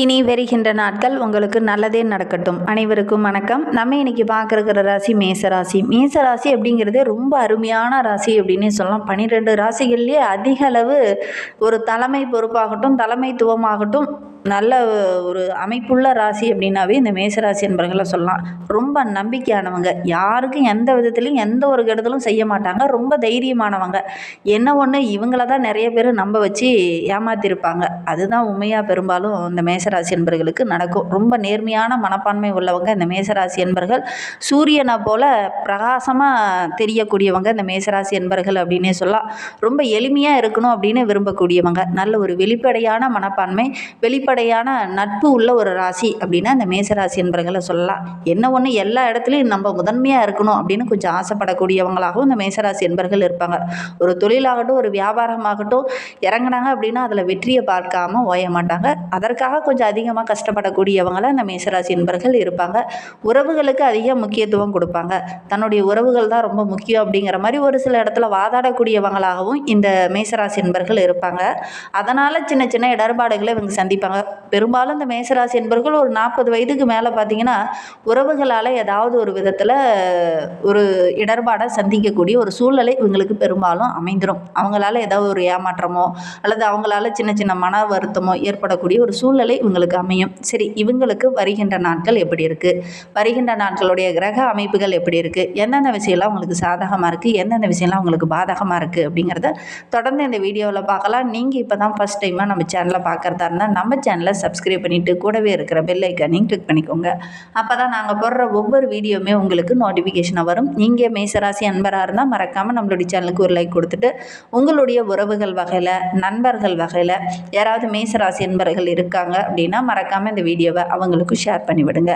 இனி வருகின்ற நாட்கள் உங்களுக்கு நல்லதே நடக்கட்டும். அனைவருக்கும் வணக்கம். நம்ம இன்னைக்கு பார்க்குற ராசி மேசராசி. மேசராசி அப்படிங்கிறது ரொம்ப அருமையான ராசி அப்படின்னு சொல்லலாம். பன்னிரெண்டு ராசிகள்லேயே அதிக அளவு ஒரு தலைமை பொறுப்பாகட்டும் தலைமைத்துவமாகட்டும் நல்ல ஒரு அமைப்புள்ள ராசி அப்படின்னாவே இந்த மேசராசி என்பவர்களை சொல்லலாம். ரொம்ப நம்பிக்கையானவங்க. யாருக்கும் எந்த விதத்துலையும் எந்த ஒரு கெடுதலும் செய்ய மாட்டாங்க. ரொம்ப தைரியமானவங்க. என்ன ஒன்று இவங்கள தான் நிறைய பேர் நம்ப வச்சு ஏமாத்திருப்பாங்க. அதுதான் உண்மையாக பெரும்பாலும் இந்த மேச மேசராசி என்பர்களுக்கு நடக்கும். ரொம்ப நேர்மையான மனப்பான்மை உள்ளவங்க இந்த மேசராசி என்பர்கள். சூரியனை போல பிரகாசமாக தெரியக்கூடியவங்க இந்த மேசராசி என்பர்கள் அப்படின்னே சொல்லலாம். ரொம்ப எளிமையாக இருக்கணும் அப்படின்னு விரும்பக்கூடியவங்க. நல்ல ஒரு வெளிப்படையான மனப்பான்மை வெளிப்படையான நட்பு உள்ள ஒரு ராசி அப்படின்னா இந்த மேசராசி என்பர்களை சொல்லலாம். என்ன ஒன்று எல்லா இடத்துலையும் நம்ம முதன்மையாக இருக்கணும் அப்படின்னு கொஞ்சம் ஆசைப்படக்கூடியவங்களாகவும் இந்த மேசராசி என்பர்கள் இருப்பாங்க. ஒரு தொழிலாகட்டும் ஒரு வியாபாரமாகட்டும் இறங்குனாங்க அப்படின்னா அதில் வெற்றியை பார்க்காம ஓய மாட்டாங்க. அதற்காக கொஞ்சம் கொஞ்சம் அதிகமாக கஷ்டப்படக்கூடியவங்களாக இந்த மேசராசி என்பர்கள் இருப்பாங்க. உறவுகளுக்கு அதிக முக்கியத்துவம் கொடுப்பாங்க. தன்னுடைய உறவுகள் தான் ரொம்ப முக்கியம் அப்படிங்கிற மாதிரி ஒரு சில இடத்துல வாதாடக்கூடியவங்களாகவும் இந்த மேசராசி என்பர்கள் இருப்பாங்க. அதனால் சின்ன சின்ன இடர்பாடுகளை இவங்க சந்திப்பாங்க. பெரும்பாலும் இந்த மேசராசி என்பர்கள் ஒரு நாற்பது வயதுக்கு மேலே பார்த்தீங்கன்னா உறவுகளால் ஏதாவது ஒரு விதத்தில் ஒரு இடர்பாடை சந்திக்கக்கூடிய ஒரு சூழ்நிலை இவங்களுக்கு பெரும்பாலும் அமைந்துடும் அவங்களால ஏதாவது ஒரு ஏமாற்றமோ அல்லது அவங்களால சின்ன சின்ன மன வருத்தமோ ஏற்படக்கூடிய ஒரு சூழ்நிலை இவங்களுக்கு அமையும். சரி இவங்களுக்கு வருகின்ற நாட்கள் எப்படி இருக்குது வருகின்ற நாட்களுடைய கிரக அமைப்புகள் எப்படி இருக்குது எந்தெந்த விஷயம்லாம் உங்களுக்கு சாதகமாக இருக்குது எந்தெந்த விஷயம்லாம் உங்களுக்கு பாதகமாக இருக்குது அப்படிங்கிறத தொடர்ந்து இந்த வீடியோவில் பார்க்கலாம். நீங்கள் இப்போ தான் ஃபஸ்ட் டைமாக நம்ம சேனலை பார்க்குறதா இருந்தால் நம்ம சேனலை சப்ஸ்கிரைப் பண்ணிவிட்டு கூடவே இருக்கிற பெல் ஐக்கானையும் கிளிக் பண்ணிக்கோங்க. அப்போ தான் நாங்கள் போடுற ஒவ்வொரு வீடியோவுமே உங்களுக்கு நோட்டிஃபிகேஷனாக வரும். நீங்கள் மேசராசி அன்பராக இருந்தால் மறக்காமல் நம்மளுடைய சேனலுக்கு ஒரு லைக் கொடுத்துட்டு உங்களுடைய உறவுகள் வகையில் நண்பர்கள் வகையில் யாராவது மேசராசி அன்பர்கள் இருக்காங்க அப்படின்னா மறக்காமல் இந்த வீடியோவை அவங்களுக்கும் ஷேர் பண்ணிவிடுங்க.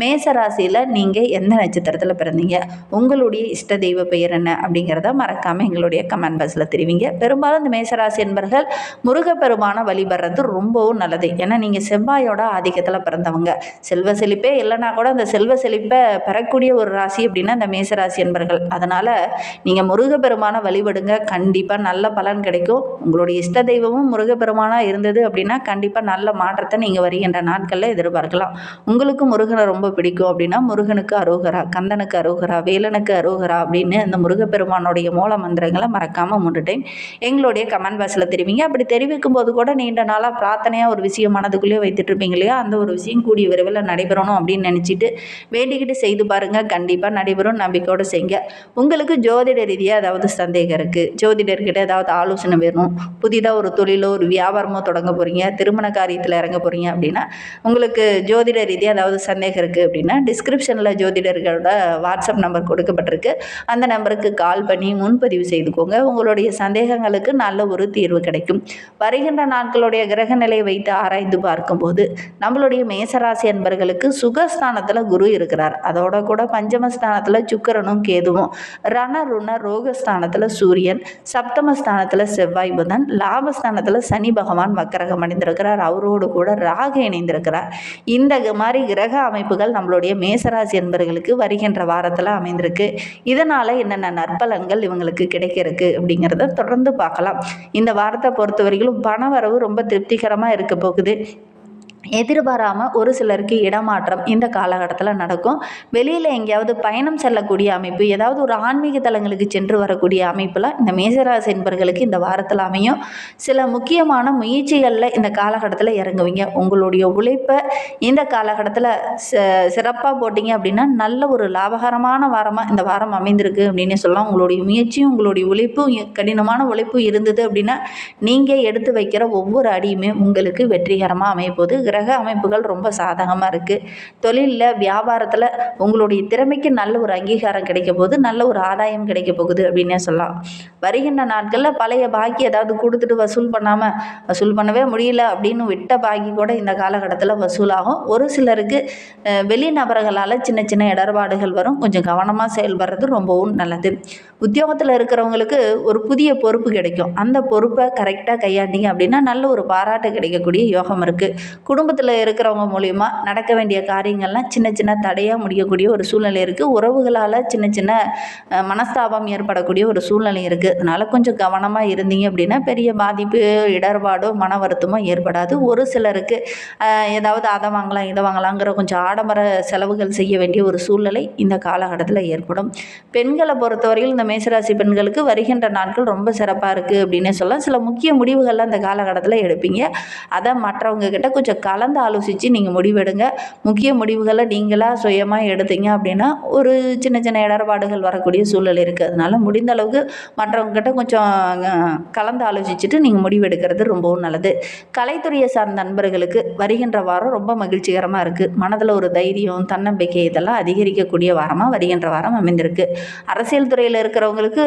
மேசராசியில் நீங்கள் எந்த நட்சத்திரத்தில் பிறந்தீங்க? உங்களுடைய இஷ்ட தெய்வ பெயர் என்ன அப்படிங்கிறத மறக்காமல் எங்களுடைய கமெண்ட் பாக்ஸில் தெரிவிங்க. பெரும்பாலும் இந்த மேசராசி என்பர்கள் முருகப்பெருமானை வழிபடுறது ரொம்பவும் நல்லது. ஏன்னா நீங்கள் செவ்வாயோட ஆதிக்கத்தில் பிறந்தவங்க. செல்வ செழிப்பே இல்லைனா கூட அந்த செல்வ செழிப்பை பெறக்கூடிய ஒரு ராசி அப்படின்னா இந்த மேசராசி என்பர்கள். அதனால் நீங்கள் முருகப்பெருமானை வழிபடுங்க. கண்டிப்பாக நல்ல பலன் கிடைக்கும். உங்களுடைய இஷ்ட தெய்வமும் முருகப்பெருமானாக இருந்தது அப்படின்னா கண்டிப்பாக நல்ல மாற்றத்தை நீங்கள் வருகின்ற நாட்களில் எதிர்பார்க்கலாம். உங்களுக்கு முருகனை ரொம்ப பிடிக்கும் அப்படின்னா முருகனுக்கு அரோகரா கந்தனுக்கு அரோகரா வேலனுக்கு அரோகரா அப்படின்னு அந்த முருகப்பெருமானுடைய மூல மந்திரங்களை மறக்காமல் மூன்று டைம் எங்களுடைய கமெண்ட் பாக்ஸில் தெரிவிங்க. அப்படி தெரிவிக்கும் போது கூட நீண்ட நாளாக பிரார்த்தனையாக ஒரு விஷயம் மனதுக்குள்ளேயே வைத்துட்டு இருப்பீங்க இல்லையா? அந்த ஒரு விஷயம் கூடிய விரைவில் நடைபெறணும் அப்படின்னு நினச்சிட்டு வேண்டிக்கிட்டு செய்து பாருங்கள் கண்டிப்பாக நடைபெறும். நம்பிக்கையோடு செய்யுங்க உங்களுக்கு ஜோதிட ரீதியாக ஏதாவது சந்தேகம் இருக்குது ஜோதிடர்கிட்ட ஏதாவது ஆலோசனை வேணும்? புதிதாக ஒரு தொழிலோ ஒரு வியாபாரமோ தொடங்க போகிறீங்க திருமண காரியத்தில் இறங்க போகிறீங்க அப்படின்னா உங்களுக்கு ஜோதிட ரீதியாக ஏதாவது சந்தேகம் இருக்குது அப்படின்னா டிஸ்கிரிப்ஷனில் ஜோதிடர்களோட வாட்ஸ்அப் நம்பர் கொடுக்கப்பட்டிருக்கு. அந்த நம்பருக்கு கால் பண்ணி முன்பதிவு செய்துக்கோங்க. உங்களுடைய சந்தேகங்களுக்கு நல்ல ஒரு தீர்வு கிடைக்கும். வருகின்ற நாட்களுடைய கிரக நிலையை வைத்து ஆராய்ந்து பார்க்கும்போது நம்மளுடைய மேசராசி என்பர்களுக்கு சுகஸ்தானத்தில் குரு இருக்கிறார். அதோட கூட பஞ்சமஸ்தானத்தில் சுக்கரனும் கேதுவும் ரண ருண ரோகஸ்தானத்தில் சூரியன் சப்தமஸ்தானத்தில் செவ்வாய் புதன் லாபஸ்தானத்தில் சனி பகவான் வக்கரகம் அடைந்திருக்கிறார் அவரோடு கூட ராகு இணைந்திருக்கிறார். இந்த மாதிரி கிரக அமைப்புகள் நம்மளுடைய மேசராசி என்பர்களுக்கு வருகின்ற வாரத்தில் அமைந்திருக்கு. இதனால் என்னென்ன நற்பலன்கள் இவங்களுக்கு கிடைக்க இருக்கு அப்படிங்கிறத தொடர்ந்து பார்க்கலாம். இந்த வாரத்தை பொறுத்தவரையிலும் பண வரவு ரொம்ப திருப்திகரமாக இருக்க போகுது. எதிர்பாராமல் ஒரு சிலருக்கு இடமாற்றம் இந்த காலகட்டத்தில் நடக்கும். வெளியில் எங்கேயாவது பயணம் செல்லக்கூடிய அமைப்பு ஏதாவது ஒரு ஆன்மீக தலங்களுக்கு சென்று வரக்கூடிய அமைப்புலாம் இந்த மேசராசி என்பர்களுக்கு இந்த வாரத்தில் அமையும். சில முக்கியமான முயற்சிகளில் இந்த காலகட்டத்தில் இறங்குவீங்க. உங்களுடைய உழைப்பை இந்த காலகட்டத்தில் சிறப்பாக போட்டிங்க அப்படின்னா நல்ல ஒரு லாபகரமான வாரமாக இந்த வாரம் அமைந்திருக்கு அப்படின்னு சொல்லலாம். உங்களுடைய முயற்சியும் உங்களுடைய உழைப்பும் கடினமான உழைப்பும் இருந்தது அப்படின்னா நீங்கள் எடுத்து வைக்கிற ஒவ்வொரு அடியுமே உங்களுக்கு வெற்றிகரமாக அமையப்போகுது. கிரக அமைப்புகள் ரொம்ப சாதகமாக இருக்குது தொழிலில் வியாபாரத்தில் உங்களுடைய திறமைக்கு நல்ல ஒரு அங்கீகாரம் கிடைக்க போகுது நல்ல ஒரு ஆதாயம் கிடைக்க போகுது அப்படின்னே சொல்லலாம். வருகின்ற நாட்களில் பழைய பாக்கி ஏதாவது கொடுத்துட்டு வசூல் பண்ணாமல் வசூல் பண்ணவே முடியல அப்படின்னு விட்ட பாக்கி கூட இந்த காலகட்டத்தில் வசூலாகும். ஒரு சிலருக்கு வெளிநபர்களால் சின்ன சின்ன இடர்பாடுகள் வரும். கொஞ்சம் கவனமாக செயல்படுறது ரொம்பவும் நல்லது. உத்தியோகத்தில் இருக்கிறவங்களுக்கு ஒரு புதிய பொறுப்பு கிடைக்கும். அந்த பொறுப்பை கரெக்டாக கையாண்டிங்க அப்படின்னா நல்ல ஒரு பாராட்டு கிடைக்கக்கூடிய யோகம் இருக்குது குடும்ப குடும்பத்தில் இருக்கிறவங்க மூலிமா நடக்க வேண்டிய காரியங்கள்லாம் சின்ன சின்ன தடையாக முடியக்கூடிய ஒரு சூழ்நிலை இருக்குது உறவுகளால் சின்ன சின்ன மனஸ்தாபம் ஏற்படக்கூடிய ஒரு சூழ்நிலை இருக்குது அதனால் கொஞ்சம் கவனமாக இருந்தீங்க அப்படின்னா பெரிய பாதிப்பு இடர்பாடோ மன வருத்தமோ ஏற்படாது. ஒரு சிலருக்கு ஏதாவது அதை வாங்கலாம் இதை வாங்கலாங்கிற கொஞ்சம் ஆடம்பர செலவுகள் செய்ய வேண்டிய ஒரு சூழ்நிலை இந்த காலகட்டத்தில் ஏற்படும். பெண்களை பொறுத்தவரையில் இந்த மேசராசி பெண்களுக்கு வருகின்ற நாட்கள் ரொம்ப சிறப்பாக இருக்குது அப்படின்னே சொல்லலாம். சில முக்கிய முடிவுகள்லாம் இந்த காலகட்டத்தில் எடுப்பீங்க. அதை மற்றவங்க கிட்ட கொஞ்சம் கலந்து ஆலோசித்து நீங்கள் முடிவெடுங்க. முக்கிய முடிவுகளை நீங்களாக சுயமாக எடுத்தீங்க அப்படின்னா ஒரு சின்ன சின்ன இடர்பாடுகள் வரக்கூடிய சூழல் இருக்குது அதனால் முடிந்த அளவுக்கு மற்றவங்ககிட்ட கொஞ்சம் கலந்து ஆலோசிச்சுட்டு நீங்கள் முடிவெடுக்கிறது ரொம்பவும் நல்லது. கலைத்துறையை சார்ந்த நண்பர்களுக்கு வருகின்ற வாரம் ரொம்ப மகிழ்ச்சிகரமாக இருக்குது மனதில் ஒரு தைரியம் தன்னம்பிக்கை இதெல்லாம் அதிகரிக்கக்கூடிய வாரமாக வருகின்ற வாரம் அமைந்திருக்கு. அரசியல் துறையில் இருக்கிறவங்களுக்கு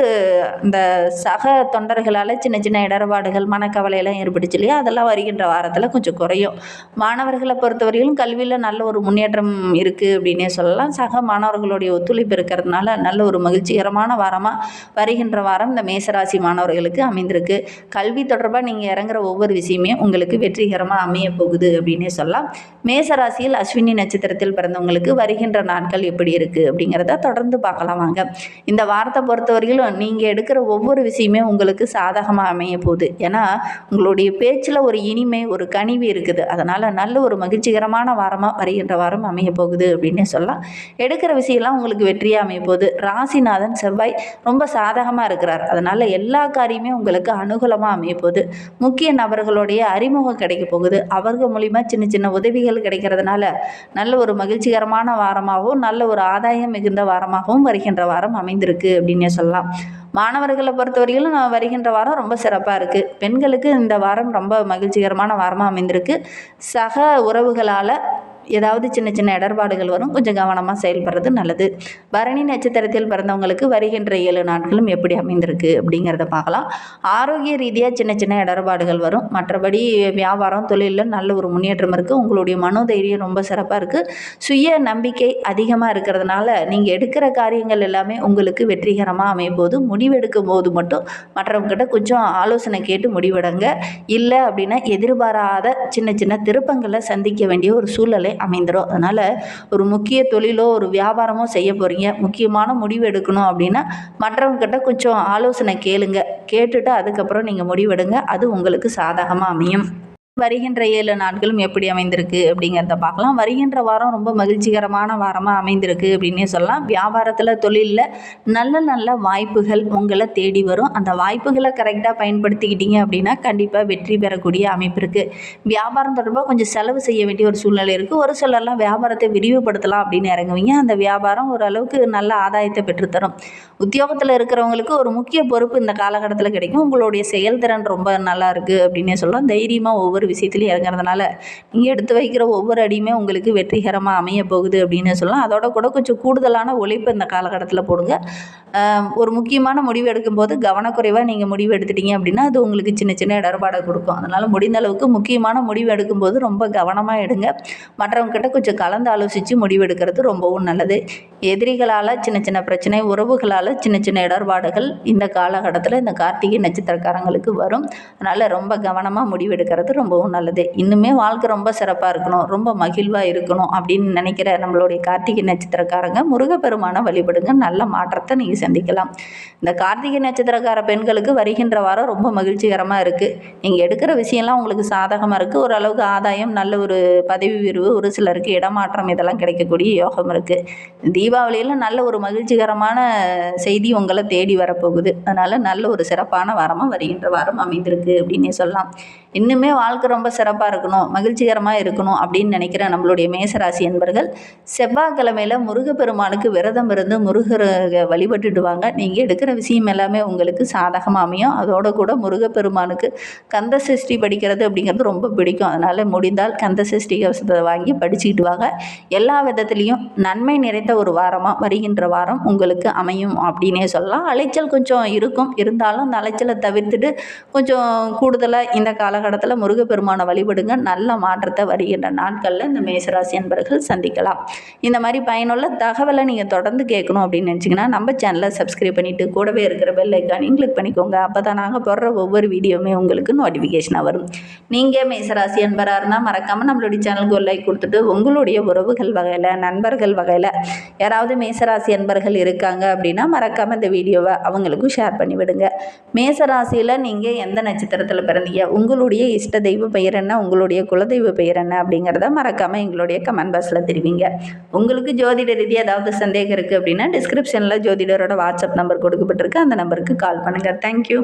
இந்த சக தொண்டர்களால் சின்ன சின்ன இடர்பாடுகள் மனக்கவலையெல்லாம் ஏற்பட்டுச்சு இல்லையா? அதெல்லாம் வருகின்ற வாரத்தில் கொஞ்சம் குறையும். மாணவர்களை பொறுத்தவரையிலும் கல்வியில் நல்ல ஒரு முன்னேற்றம் இருக்குது அப்படின்னே சொல்லலாம். சக மாணவர்களுடைய ஒத்துழைப்பு இருக்கிறதுனால நல்ல ஒரு மகிழ்ச்சிகரமான வாரமாக வருகின்ற வாரம் இந்த மேசராசி மாணவர்களுக்கு அமைந்திருக்கு. கல்வி தொடர்பாக நீங்கள் இறங்குற ஒவ்வொரு விஷயமே உங்களுக்கு வெற்றிகரமாக அமைய போகுது அப்படின்னே சொல்லலாம். மேசராசியில் அஸ்வினி நட்சத்திரத்தில் பிறந்தவங்களுக்கு வருகின்ற நாட்கள் எப்படி இருக்குது அப்படிங்கிறத தொடர்ந்து பார்க்கலாம் வாங்க. இந்த வாரத்தை பொறுத்தவரையிலும் நீங்கள் எடுக்கிற ஒவ்வொரு விஷயமே உங்களுக்கு சாதகமாக அமைய போகுது. ஏன்னா உங்களுடைய பேச்சில் ஒரு இனிமை ஒரு கனிவு இருக்குது. அதனால் நல்ல ஒரு மகிழ்ச்சிகரமான வாரமாக வருகின்ற வாரம் அமைய போகுது அப்படின்னே சொல்லலாம். எடுக்கிற விஷயம்லாம் உங்களுக்கு வெற்றியாக அமைய போகுது. ராசிநாதன் செவ்வாய் ரொம்ப சாதகமாக இருக்கிறார். அதனால் எல்லா காரியமே உங்களுக்கு அனுகூலமாக அமைய போகுது. முக்கிய நபர்களுடைய அறிமுகம் கிடைக்க போகுது. அவர்கள் மூலிமா சின்ன சின்ன உதவிகள் கிடைக்கிறதுனால நல்ல ஒரு மகிழ்ச்சிகரமான வாரமாகவும் நல்ல ஒரு ஆதாயம் மிகுந்த வாரமாகவும் வருகின்ற வாரம் அமைந்திருக்கு அப்படின்னே சொல்லலாம். மாணவர்களை பொறுத்தவரையிலும் நான் வருகின்ற வாரம் ரொம்ப சிறப்பாக இருக்குது பெண்களுக்கு இந்த வாரம் ரொம்ப மகிழ்ச்சிகரமான வாரமாக அமைந்திருக்கு. சக உறவுகளால் ஏதாவது சின்ன சின்ன இடர்பாடுகள் வரும் கொஞ்சம் கவனமாக செயல்படுறது நல்லது. பரணி நட்சத்திரத்தில் பிறந்தவங்களுக்கு வருகின்ற ஏழு நாட்களும் எப்படி அமைந்திருக்கு அப்படிங்கிறத பார்க்கலாம். ஆரோக்கிய ரீதியாக சின்ன சின்ன இடர்பாடுகள் வரும். மற்றபடி வியாபாரம் தொழிலில் நல்ல ஒரு முன்னேற்றம் இருக்குது உங்களுடைய மனோதைரியம் ரொம்ப சிறப்பாக இருக்குது சுய நம்பிக்கை அதிகமாக இருக்கிறதுனால நீங்கள் எடுக்கிற காரியங்கள் எல்லாமே உங்களுக்கு வெற்றிகரமாக அமையும் போது முடிவெடுக்கும் போது மட்டும் மற்றவங்ககிட்ட கொஞ்சம் ஆலோசனை கேட்டு முடிவெடுங்க. இல்லை அப்படின்னா எதிர்பாராத சின்ன சின்ன திருப்பங்களை சந்திக்க வேண்டிய ஒரு சூழலை அமைந்துடும் அதனால் ஒரு முக்கிய தொழிலோ ஒரு வியாபாரமோ செய்ய போகிறீங்க முக்கியமான முடிவு எடுக்கணும் அப்படின்னா மற்றவங்கக்கிட்ட கொஞ்சம் ஆலோசனை கேளுங்க. கேட்டுட்டு அதுக்கப்புறம் நீங்கள் முடிவெடுங்க. அது உங்களுக்கு சாதகமாக அமையும். வருகின்ற ஏழு நாட்களும் எப்படி அமைந்திருக்கு அப்படிங்கிறத பார்க்கலாம். வருகின்ற வாரம் ரொம்ப மகிழ்ச்சிகரமான வாரமாக அமைந்திருக்கு அப்படின்னே சொல்லலாம். வியாபாரத்தில் தொழிலில் நல்ல நல்ல வாய்ப்புகள் உங்களை தேடி வரும். அந்த வாய்ப்புகளை கரெக்டாக பயன்படுத்திக்கிட்டீங்க அப்படின்னா கண்டிப்பாக வெற்றி பெறக்கூடிய அமைப்பு இருக்குது வியாபாரம் தொடர்பாக கொஞ்சம் செலவு செய்ய வேண்டிய ஒரு சூழ்நிலை இருக்குது ஒரு சிலர்லாம் வியாபாரத்தை விரிவுபடுத்தலாம் அப்படின்னு இறங்குவீங்க. அந்த வியாபாரம் ஓரளவுக்கு நல்ல ஆதாயத்தை பெற்றுத்தரும். உத்தியோகத்தில் இருக்கிறவங்களுக்கு ஒரு முக்கிய பொறுப்பு இந்த காலகட்டத்தில் கிடைக்கும். உங்களுடைய செயல்திறன் ரொம்ப நல்லா இருக்குது அப்படின்னே சொல்லலாம். தைரியமாக ஒவ்வொரு விஷயத்துலையும் இறங்குறதுனால நீங்கள் எடுத்து வைக்கிற ஒவ்வொரு அடியுமே உங்களுக்கு வெற்றிகரமாக அமைய போகுது அப்படின்னு சொல்லலாம். அதோட கூட கொஞ்சம் கூடுதலான உழைப்பு இந்த காலகட்டத்தில் போடுங்க. ஒரு முக்கியமான முடிவு எடுக்கும்போது கவனக்குறைவாக நீங்கள் முடிவு எடுத்துட்டீங்க அப்படின்னா அது உங்களுக்கு சின்ன சின்ன இடர்பாடை கொடுக்கும். அதனால் முடிந்த அளவுக்கு முக்கியமான முடிவு எடுக்கும்போது ரொம்ப கவனமாக எடுங்க. மற்றவங்ககிட்ட கொஞ்சம் கலந்து ஆலோசித்து முடிவு எடுக்கிறது ரொம்பவும் நல்லது. எதிரிகளால் சின்ன சின்ன பிரச்சனை உறவுகளால் சின்ன சின்ன இடர்பாடுகள் இந்த காலகட்டத்தில் இந்த கார்த்திகை நட்சத்திரக்காரங்களுக்கு வரும். அதனால் ரொம்ப கவனமாக முடிவெடுக்கிறது ரொம்பவும் நல்லது. இன்னுமே வாழ்க்கை ரொம்ப சிறப்பாக இருக்கணும். ரொம்ப மகிழ்வாக இருக்கணும் அப்படின்னு நினைக்கிற நம்மளுடைய கார்த்திகை நட்சத்திரக்காரங்க முருகப்பெருமானை வழிபடுங்க. நல்ல மாற்றத்தை நீங்கள் சந்திக்கலாம். இந்த கார்த்திகை நட்சத்திரக்கார பெண்களுக்கு வருகின்ற வாரம் ரொம்ப மகிழ்ச்சிகரமாக இருக்குது நீங்கள் எடுக்கிற விஷயம்லாம் உங்களுக்கு சாதகமாக இருக்குது ஓரளவுக்கு ஆதாயம் நல்ல ஒரு பதவி உயர்வு ஒரு சிலருக்கு இடமாற்றம் இதெல்லாம் கிடைக்கக்கூடிய யோகம் இருக்குது தீபாவளியில் நல்ல ஒரு மகிழ்ச்சிகரமான செய்தி உங்களை தேடி வரப்போகுது. அதனால் நல்ல ஒரு சிறப்பான வாரமாக வருகின்ற வாரம் அமைந்திருக்கு அப்படின்னே சொல்லலாம். இன்னுமே வாழ்க்கை ரொம்ப சிறப்பாக இருக்கணும் மகிழ்ச்சிகரமாக இருக்கணும் அப்படின்னு நினைக்கிற நம்மளுடைய மேசராசி என்பர்கள் செவ்வாய்க்கிழமையில் முருகப்பெருமானுக்கு விரதம் இருந்து முருகரை வழிபட்டுடுவாங்க. நீங்கள் எடுக்கிற விஷயம் எல்லாமே உங்களுக்கு சாதகமாக அமையும். அதோட கூட முருகப்பெருமானுக்கு கந்த சஷ்டி படிக்கிறது அப்படிங்கிறது ரொம்ப பிடிக்கும். அதனால் முடிந்தால் கந்த சஷ்டி கவசத்தை வாங்கி படிச்சுக்கிட்டு வாங்க. எல்லா விதத்துலேயும் நன்மை நிறைந்த ஒரு வாரமாக வருகின்ற வாரம் உங்களுக்கு அமையும் அப்படின்னே சொல்லலாம். அலைச்சல் கொஞ்சம் இருக்கும். இருந்தாலும் அந்த அலைச்சலை தவிர்த்துட்டு கொஞ்சம் கூடுதலாக இந்த காலகட்டத்தில் முருக முருகப்பெருமானை வழிபடுங்க. நல்ல மாற்றத்தை வருகின்ற நாட்களில் இந்த மேசராசி அன்பர்கள் சந்திக்கலாம். இந்த மாதிரி பயனுள்ள தகவலை நீங்கள் தொடர்ந்து கேட்கணும் அப்படின்னு நினச்சிங்கன்னா நம்ம சேனலை சப்ஸ்கிரைப் பண்ணிவிட்டு கூடவே இருக்கிற பெல் ஐக்கானையும் கிளிக் பண்ணிக்கோங்க. அப்போ தான் நாங்கள் போடுற ஒவ்வொரு வீடியோவுமே உங்களுக்கு நோட்டிஃபிகேஷனாக வரும். நீங்கள் மேசராசி அன்பராக இருந்தால் மறக்காமல் நம்மளுடைய சேனலுக்கு ஒரு லைக் கொடுத்துட்டு உங்களுடைய உறவுகள் வகையில் நண்பர்கள் வகையில் யாராவது மேசராசி அன்பர்கள் இருக்காங்க அப்படின்னா மறக்காமல் இந்த வீடியோவை அவங்களுக்கும் ஷேர் பண்ணி விடுங்க மேசராசியில் நீங்கள் எந்த நட்சத்திரத்தில் பிறந்தீங்க? உங்களுடைய இஷ்ட தெய்வ பெயர் என்ன? உங்களுடைய குலதெய்வ பெயர் என்ன? அப்படிங்கிறத மறக்காமல் எங்களுடைய கமெண்ட் பாக்ஸில் தெரிவிங்க. உங்களுக்கு ஜோதிட ரீதியாக ஏதாவது சந்தேகம் இருக்குது அப்படின்னா டிஸ்கிரிப்ஷனில் ஜோதிடரோட வாட்ஸ்அப் நம்பர் கொடுக்கப்பட்டிருக்கு. அந்த நம்பருக்கு கால் பண்ணுங்கள் தேங்க்யூ